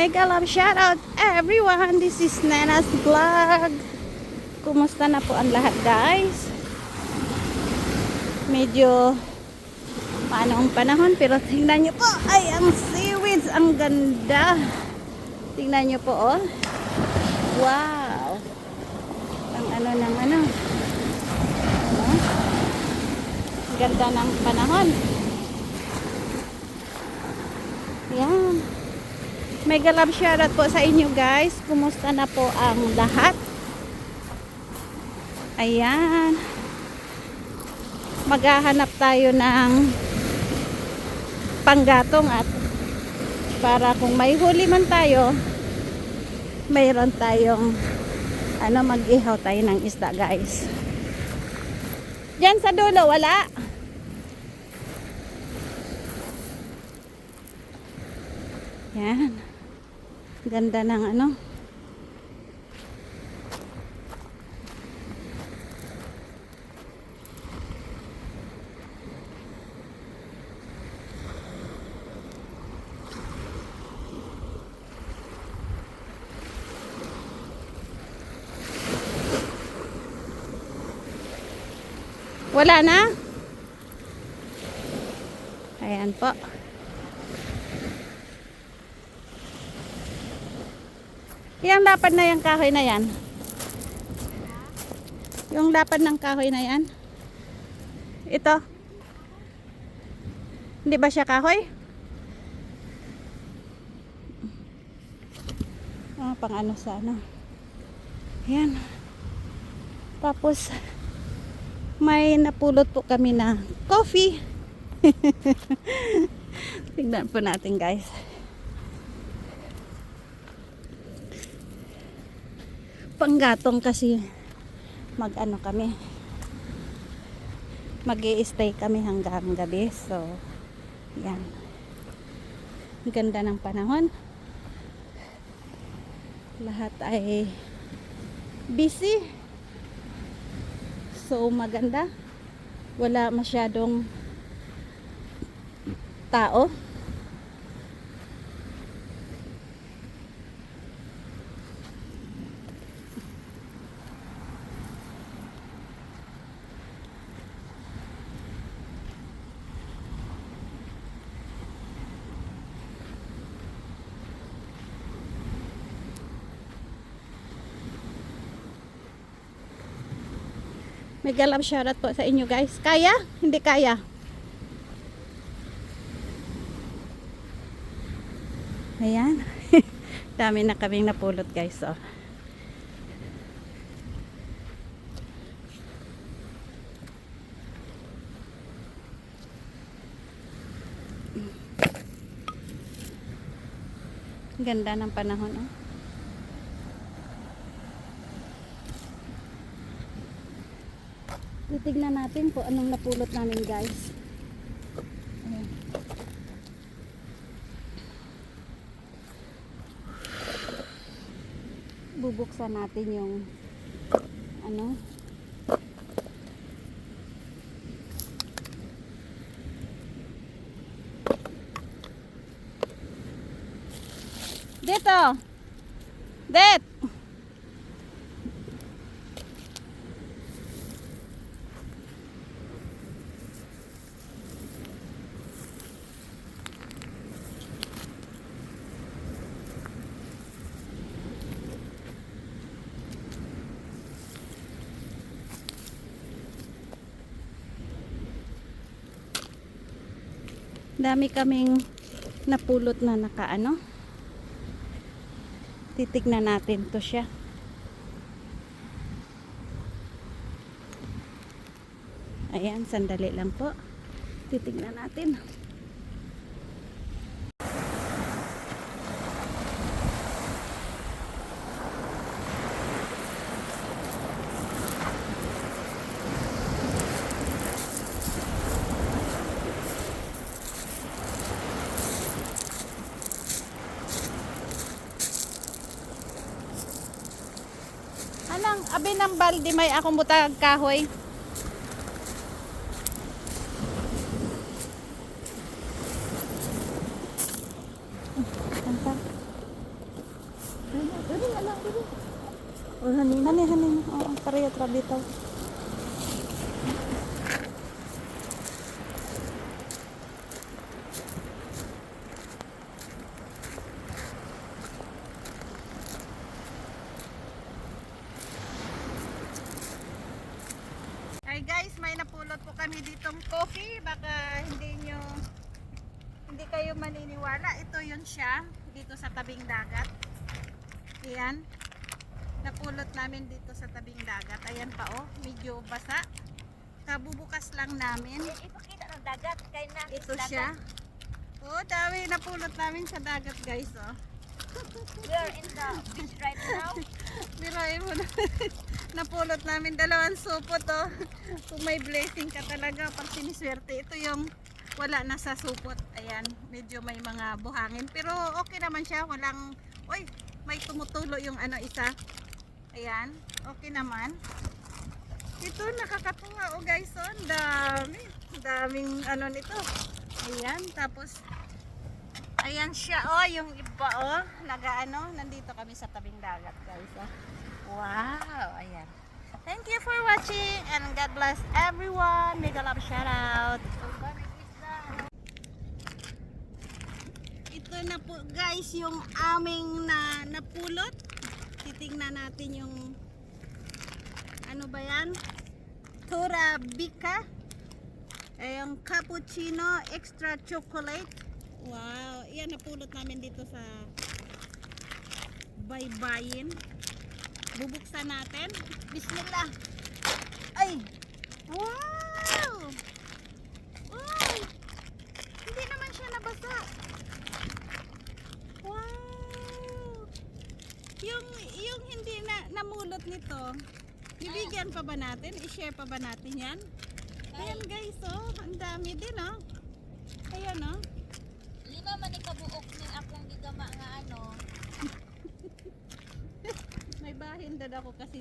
Mega love shoutout everyone. This is Nana's vlog. Kumusta na po ang lahat guys? Medyo paano ang panahon pero tingnan nyo po ay ang seaweeds ang ganda. Tingnan nyo po oh. Wow. Ang ano ng ano. Ano? Ganda ng panahon. Yan. Mega love shoutout po sa inyo guys. Kumusta na po ang lahat? Ayan. Maghahanap tayo ng panggatong at para kung may huli man tayo, mayroon tayong ano mag-ihaw tayo ng isda guys. Diyan sa dulo, wala. Yan. Ganda ng ano. Wala na? Ayan po. Yang lapad na yung kahoy na yan. Yung lapad ng kahoy na yan. Ito. Hindi ba siya kahoy? Ah, pang ano sa ano. Ayan. Tapos, may napulot po kami na coffee. Tignan po natin guys. Panggatong kasi mag ano kami. mag stay kami hanggang gabi. So, yan. Ganda ng panahon. Lahat ay busy. So maganda. Wala masyadong tao. May galap shoutout po sa inyo guys. Kaya? Hindi kaya. Ayan. Dami na kaming napulot guys. Oh. Ganda ng panahon. Oh. Titignan natin kung anong napulot namin guys. Bubuksan natin yung ano. Dito. Det. Dami kaming napulot na nakaano. Titignan natin to siya. Ayan, sandali lang po. Titignan natin. Abi ng baldi may akong butag kahoy. Kanta. Ani, ani, ani. Oo, pareho trabitaw. Kami ditong coffee. Baka hindi nyo, hindi kayo maniniwala. Ito yun siya, dito sa tabing dagat. Ayan. Napulot namin dito sa tabing dagat. Ayan pa oh, medyo basa. Kabubukas lang namin. Ipakita ng dagat kay na Ito siya. Oh, dami napulot namin sa dagat guys oh. We are in the beach right now. Biroy mo na. Napulot namin dalawang supot oh. Kung may blessing ka talaga pag siniswerte. Ito yung wala na sa supot. Ayan, medyo may mga buhangin. Pero okay naman siya. Walang, oy, may tumutulo yung ano isa. Ayan, okay naman. Ito, nakakatuwa oh guys. Oh, dami. Daming ano nito. Ayan, tapos Ayan siya, oh, yung iba, oh. Nagaano, nandito kami sa tabing dagat, guys, oh. Wow, ayan. Thank you for watching and God bless everyone. Mega love shout out. Ito na po, guys, yung aming na napulot. Titingnan natin yung ano ba yan? Torabika. Eh, yung cappuccino extra chocolate. Wow, yan napulot namin dito sa baybayin. Bubuksan natin. Bismillah. Ay! Wow! Wow! Hindi naman siya nabasa. Wow! Yung, yung hindi na namulot nito, bibigyan pa ba natin? I-share pa ba natin yan? Ayan guys, oh. Ang dami din, oh. Ayan, oh. Lima man ikabuok ning akong gigama nga ano. May dad ako kasi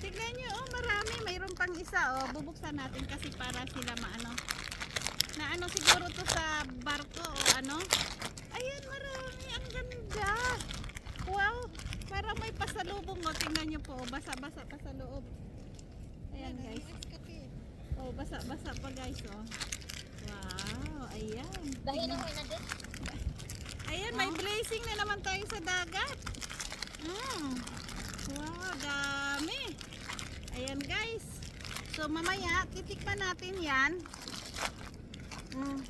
tignan nyo oh marami. Mayroon pang isa oh. Bubuksan natin kasi para sila maano. Na ano siguro to sa barko o ano. Ayan marami. Ang ganda. Wow. Parang may pasalubong oh. Tingnan nyo po oh, basa basa pa sa loob. Ayan guys. oh basa basa pa guys oh. Wow ayan. Dahil ako na. Ayan, may blazing na naman tayo sa dagat. Mm. Dami. Ayan guys. So mamaya, titikman natin yan. Mm.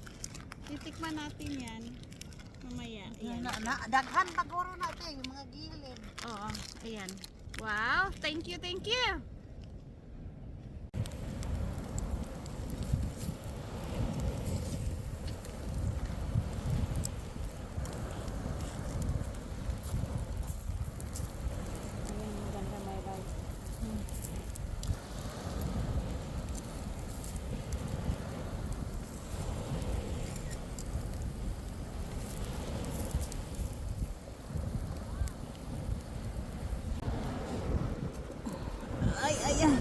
Titikman natin yan. Mamaya. Ayan. Na, na, daghan paguro natin yung mga gilid. Oo, ayan. Wow, thank you, thank you. Ayan, maganda may light. Hmm. Ay, ay, ay.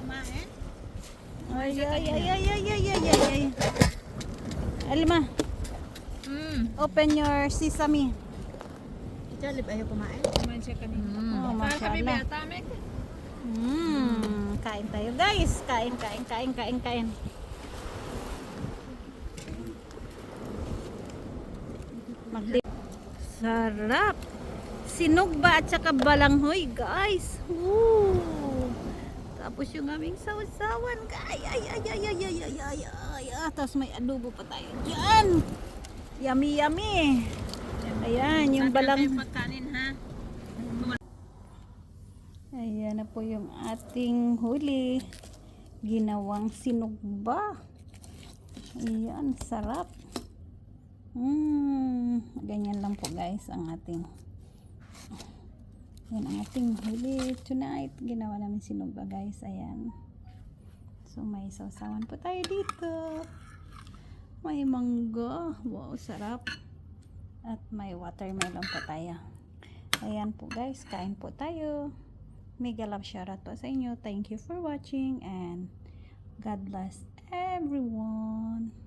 Kumain? Ay, ay, ay, ay, ay, ay, ay, ay, ay. Alma, Hmm. open your sesame. Jalib ayaw kumain? Kumain siya kanina. Oh, mashallah. Mm, kain tayo guys. Kain, kain, kain, kain, kain. Magdi Sarap. Sinugba at saka balanghoy, guys. Woo! Tapos yung aming sausawan, guys. Ay, ay, ay, ay, ay, ay, ay, ay, ah, Tapos may adobo pa tayo dyan. Yummy, yummy. Ayan, yung balang... Ayan na po yung ating huli. Ginawang sinugba. Ayan, sarap. Mm, ganyan lang po guys ang ating yan ang ating huli tonight. Ginawa namin sinugba guys. Ayan. So may sausawan po tayo dito. May mangga. Wow, sarap. At may watermelon po tayo. Ayan po guys, kain po tayo. Mega love shoutout po sa inyo. Thank you for watching and God bless everyone.